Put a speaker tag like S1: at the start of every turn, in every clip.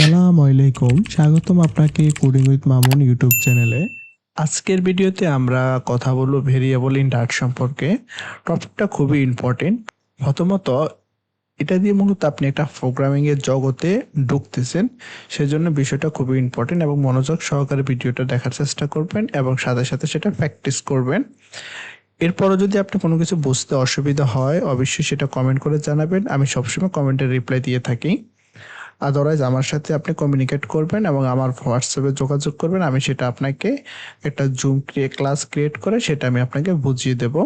S1: আসসালামু আলাইকুম স্বাগতম আপনাকে কোডিং উইথ মামুন ইউটিউব চ্যানেলে আজকের ভিডিওতে আমরা কথা বলব ভেরিয়েবল ইন ডাট সম্পর্কে। টপিকটা খুবই ইম্পর্টেন্ট প্রথমত, এটা দিয়ে মূলত আপনি একটা প্রোগ্রামিং এর জগতে ঢুকতেছেন। সেজন্য বিষয়টা খুবই ইম্পর্টেন্ট এবং মনোযোগ সহকারে ভিডিওটা দেখার চেষ্টা করবেন এবং সাথে সাথে সেটা প্র্যাকটিস করবেন। এরপরও যদি আপনি কোনো কিছু বুঝতে অসুবিধা হয়, অবশ্যই সেটা কমেন্ট করে জানাবেন। আমি সবসময় কমেন্টের রিপ্লাই দিয়ে থাকি। আদারওয়াইজ আমার সাথে আপনি কমিউনিকেট করবেন এবং আমার হোয়াটসঅ্যাপে যোগাযোগ করবেন। আমি সেটা আপনাকে একটা জুম ক্লাস ক্রিয়েট করে সেটা আমি আপনাকে বুঝিয়ে দেব।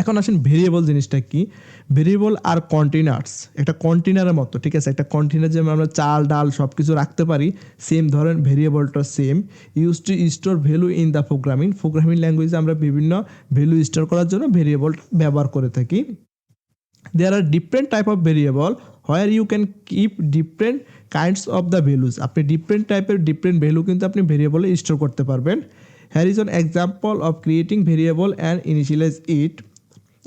S2: এখন আসেন ভেরিয়েবল জিনিসটা কি? ভেরিয়েবল আর কন্টেনার্স একটা কন্টেনারের মতো, ঠিক আছে? একটা কন্টেনার যেমন আমরা চাল, ডাল সব কিছু রাখতে পারি সেম ধরেন ভেরিয়েবলটা same use to store value in the programming programming ল্যাঙ্গুয়েজে আমরা বিভিন্ন ভ্যালু স্টোর করার জন্য ভেরিয়েবল ব্যবহার করে থাকি। There are different type of variable where you can keep different kinds of the values. আপনি ডিফারেন্ট টাইপের ডিফারেন্ট ভ্যালু কিন্তু আপনি ভেরিয়েবলে স্টোর করতে পারবেন। Here is an example of creating variable and initialize it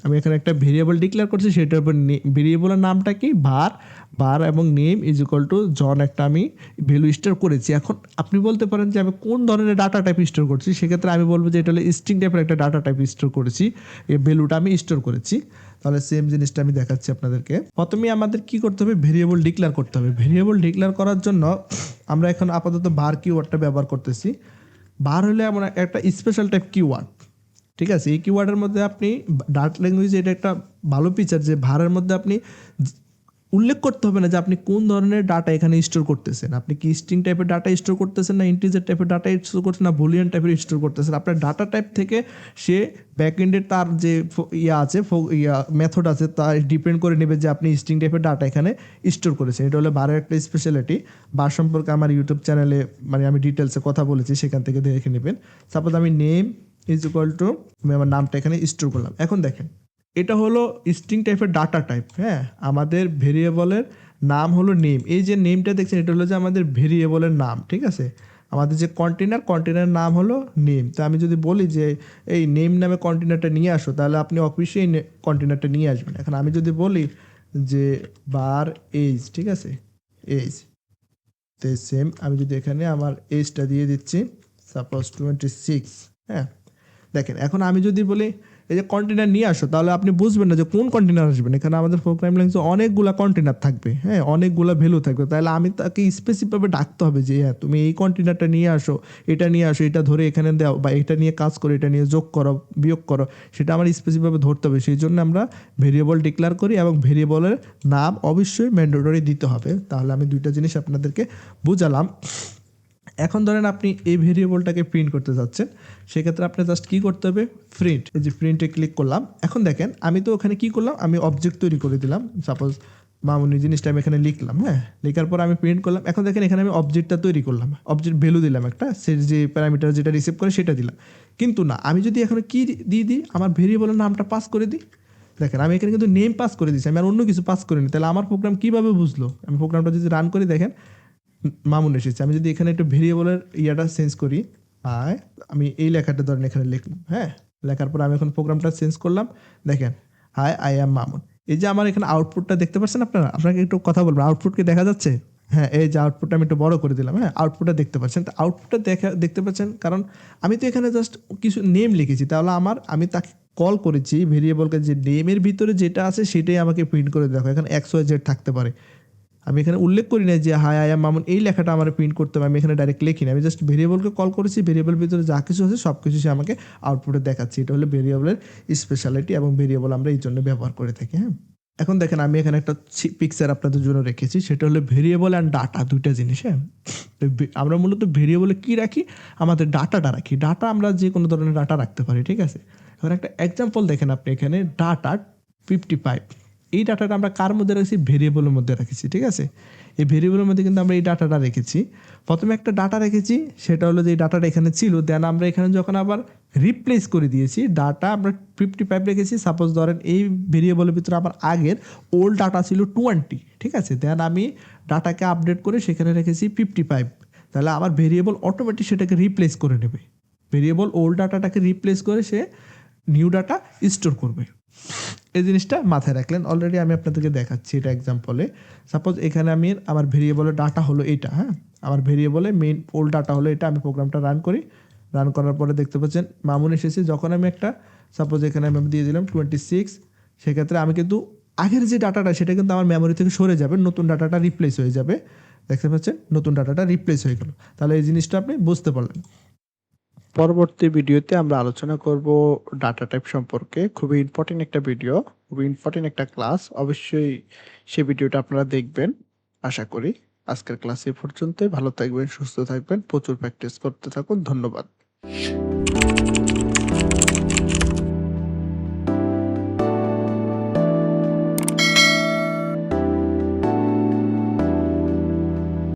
S2: আমি এখানে একটা ভেরিয়েবল ডিক্লেয়ার করছি, সেটার উপর ভেরিয়েবলের নামটা কি? বার বার এবং name is equal to John একটা আমি ভ্যালু স্টোর করেছি। এখন আপনি বলতে পারেন যে আমি কোন ধরনের ডাটা টাইপ স্টোর করছি? সেক্ষেত্রে আমি বলব যে এটা হলো স্ট্রিং টাইপের একটা ডাটা টাইপ স্টোর করেছি। এই ভ্যালুটা আমি স্টোর করেছি। তাহলে সেম জিনিসটা আমি দেখাচ্ছি আপনাদেরকে। প্রথমে আমাদের কি করতে হবে? ভেরিয়েবল ডিক্লেয়ার করতে হবে। ভেরিয়েবল ডিক্লেয়ার করার জন্য আমরা এখন আপাতত বার কিওয়ার্ডটা ব্যবহার করতেছি। বার হলে এমন একটা স্পেশাল টাইপ কিওয়ার্ড ঠিক আছে? এই কিওয়ার্ডের মধ্যে আপনি ডার্ট ল্যাঙ্গুয়েজ এটা একটা ভালো ফিচার যে ভারের মধ্যে আপনি উল্লেখ করতে হবে না যে আপনি কোন ধরনের ডাটা এখানে স্টোর করতেছেন। আপনি কি স্ট্রিং টাইপের ডাটা স্টোর করতেছেন না ইন্টিজার টাইপের ডাটা স্টোর করছেন না বুলিয়ান টাইপের স্টোর করতেছেন? আপনার ডাটা টাইপ থেকে সে ব্যাকএন্ডের তার যে ইয়া আছে ইয়া মেথড আছে, তা ডিপেন্ড করে নেবে যে আপনি স্ট্রিং টাইপের ডাটা এখানে স্টোর করেছেন। এটা হলো বারের একটা স্পেশালিটি বার সম্পর্কে আমার ইউটিউব চ্যানেলে মানে আমি ডিটেলসে কথা বলেছি, সেখান থেকে দেখে নেবেন। সাপোজ আমি নেম ইজ ইকুয়াল টু আমি আমার নামটা এখানে স্টোর করলাম। এখন দেখেন এটা হলো স্ট্রিং টাইপের ডাটা টাইপ হ্যাঁ? আমাদের ভেরিয়েবলের নাম হলো নেম এই যে নেমটা দেখছেন, এটা হলো যে আমাদের ভেরিয়েবলের নাম, ঠিক আছে? আমাদের যে কন্টেনার কন্টেনার নাম হলো নেম তো আমি যদি বলি যে এই নেম নামে কন্টেনারটা নিয়ে আসো, তাহলে আপনি অফিসেই কন্টেনারটা নিয়ে আসবেন। এখন আমি যদি বলি যে বার এজ ঠিক আছে? এজ তো সেম আমি যদি এখানে আমার এজটা দিয়ে দিচ্ছি সাপোজ টোয়েন্টি সিক্স হ্যাঁ? দেখেন, এখন আমি যদি বলি এই যে কন্টেনার নিয়ে আসো, তাহলে আপনি বুঝবেন না যে কোন কন্টেনার আসবেন। এখানে আমাদের প্রোগ্রাম ল্যাঙ্গুয়েজে অনেকগুলা কন্টেনার থাকবে হ্যাঁ? অনেকগুলা ভ্যালু থাকবে। তাহলে আমি তাকে স্পেসিফিকভাবে ডাকতে হবে যে হ্যাঁ তুমি এই কন্টেনারটা নিয়ে আসো, এটা নিয়ে আসো, এটা ধরে এখানে দাও, বা এটা নিয়ে কাজ করো, এটা নিয়ে যোগ করো, বিয়োগ করো। সেটা আমার স্পেসিফিকভাবে ধরতে হবে। সেই জন্য আমরা ভেরিয়েবল ডিক্লেয়ার করি এবং ভেরিয়েবলের নাম অবশ্যই ম্যান্ডেটরি দিতে হবে। তাহলে আমি দুইটা জিনিস আপনাদেরকে বুঝালাম। এখন ধরেন আপনি এই ভেরিয়েবলটাকে প্রিন্ট করতে যাচ্ছেন, সেক্ষেত্রে আপনি জাস্ট কি করতে হবে? প্রিন্ট এই যে প্রিন্টে ক্লিক করলাম। এখন দেখেন, আমি তো ওখানে কি করলাম? আমি অবজেক্ট তৈরি করে দিলাম। সাপোজ মামুনি জিনিসটা আমি এখানে লিখলাম হ্যাঁ? লেখার পর আমি প্রিন্ট করলাম। এখন দেখেন, এখানে আমি অবজেক্টটা তৈরি করলাম। অবজেক্ট ভ্যালু দিলাম একটা, সে যে প্যারামিটার যেটা রিসিভ করে সেটা দিলাম। কিন্তু না, আমি যদি এখানে কি দিয়ে দিই? আমার ভেরিয়েবলের নামটা পাস করে দিই? দেখেন, আমি এখানে কিন্তু নেম পাস করে দিচ্ছি আমি আর অন্য কিছু পাস করিনি। তাহলে আমার প্রোগ্রাম কীভাবে বুঝলো? আমি প্রোগ্রামটা যদি রান করি, দেখেন মামুন এসেছে। আমি যদি এখানে একটু ভেরিয়েবলের ইয়াটা চেঞ্জ করি, আয়, আমি এই লেখাটা ধরেন এখানে লিখলাম হ্যাঁ? লেখার পর আমি এখন প্রোগ্রামটা চেঞ্জ করলাম, দেখেন হাই আই অ্যাম মামুন। এই যে আমার এখানে আউটপুটটা দেখতে পাচ্ছেন আপনারা? আপনাকে একটু কথা বলব আউটপুট কি দেখা যাচ্ছে? হ্যাঁ এই যে আউটপুটটা আমি একটু বড় করে দিলাম হ্যাঁ? আউটপুটটা দেখতে পাচ্ছেন। তো আউটপুটটা দেখা, দেখতে পাচ্ছেন, কারণ আমি তো এখানে জাস্ট কিছু নেম লিখেছি, তাহলে আমার, আমি তাকে কল করেছি ভেরিয়েবলকে যে নেমের ভিতরে যেটা আছে, সেটাই আমাকে প্রিন্ট করে দেখো। এখানে এক্স ওয়াই জেড থাকতে পারে। আমি এখানে উল্লেখ করি না যে হাই আই এম মামুন, এই লেখাটা আমার প্রিন্ট করতে হবে, আমি এখানে ডাইরেক্ট লিখি না আমি জাস্ট ভেরিয়েবলকে কল করেছি ভেরিয়েবল ভিতরে যা কিছু আছে, সব কিছু সে আমাকে আউটপুটে দেখাচ্ছে। এটা হলো ভেরিয়েবলের স্পেশালিটি এবং ভেরিয়েবল আমরা এই জন্য ব্যবহার করে থাকি হ্যাঁ? এখন দেখেন, আমি এখানে একটা পিকচার আপনাদের জন্য রেখেছি, সেটা হলো ভেরিয়েবল অ্যান্ড ডাটা দুইটা জিনিস হ্যাঁ? তো আমরা মূলত ভেরিয়েবলে কী রাখি? আমাদের ডাটাটা রাখি। ডাটা আমরা যে কোনো ধরনের ডাটা রাখতে পারি, ঠিক আছে? এখন একটা এক্সাম্পল দেখেন আপনি এখানে ডাটা ফিফটি ফাইভ এই ডাটাটা আমরা কার মধ্যে রেখেছি? ভেরিয়েবলের মধ্যে রেখেছি, ঠিক আছে? এই ভেরিয়েবলের মধ্যে কিন্তু আমরা এই ডাটাটা রেখেছি। প্রথমে একটা ডাটা রেখেছি, সেটা হলো যে এই ডাটাটা এখানে ছিল, দেন আমরা এখানে যখন আবার রিপ্লেস করে দিয়েছি, ডাটা আমরা ফিফটি ফাইভ রেখেছি। সাপোজ ধরেন এই ভেরিয়েবলের ভিতরে আমার আগের ওল্ড ডাটা ছিল টোয়েন্টি ঠিক আছে? দেন আমি ডাটাকে আপডেট করে সেখানে রেখেছি ফিফটি ফাইভ তাহলে আমার ভেরিয়েবল অটোমেটিক সেটাকে রিপ্লেস করে নেবে। ভেরিয়েবল ওল্ড ডাটাটাকে রিপ্লেস করে সে নিউ ডাটা স্টোর করবে। এই জিনিসটা মাথায় রাখলেন। অলরেডি আমি আপনাদেরকে দেখাচ্ছি এটা এক্সাম্পলে সাপোজ এখানে আমি আমার ভেরিয়েবলের ডাটা হলো এটা হ্যাঁ? আমার ভেরিয়েবলে মেইন ওল ডাটা হলো এটা। আমি প্রোগ্রামটা রান করি। রান করার পরে দেখতে পাচ্ছেন, মামুন এসেছে। যখন আমি একটা সাপোজ এখানে আমি দিয়ে দিলাম টোয়েন্টি সিক্স সেক্ষেত্রে আমি কিন্তু আগের যে ডাটাটা সেটা কিন্তু আমার মেমোরি থেকে সরে যাবে। নতুন ডাটাটা রিপ্লেস হয়ে যাবে। দেখতে পাচ্ছেন, নতুন ডাটাটা রিপ্লেস হয়ে গেল। তাহলে এই জিনিসটা আপনি বুঝতে পারলেন।
S1: পরবর্তী ভিডিওতে আমরা আলোচনা করব ডাটা টাইপ সম্পর্কে। খুবই ইম্পর্টেন্ট একটা ভিডিও খুবই ইম্পর্টেন্ট একটা ক্লাস অবশ্যই সে ভিডিওটা আপনারা দেখবেন, আশা করি। আজকের ক্লাসে পর্যন্তই। ভালো থাকবেন, সুস্থ থাকবেন, প্রচুর প্র্যাকটিস করতে থাকুন। ধন্যবাদ।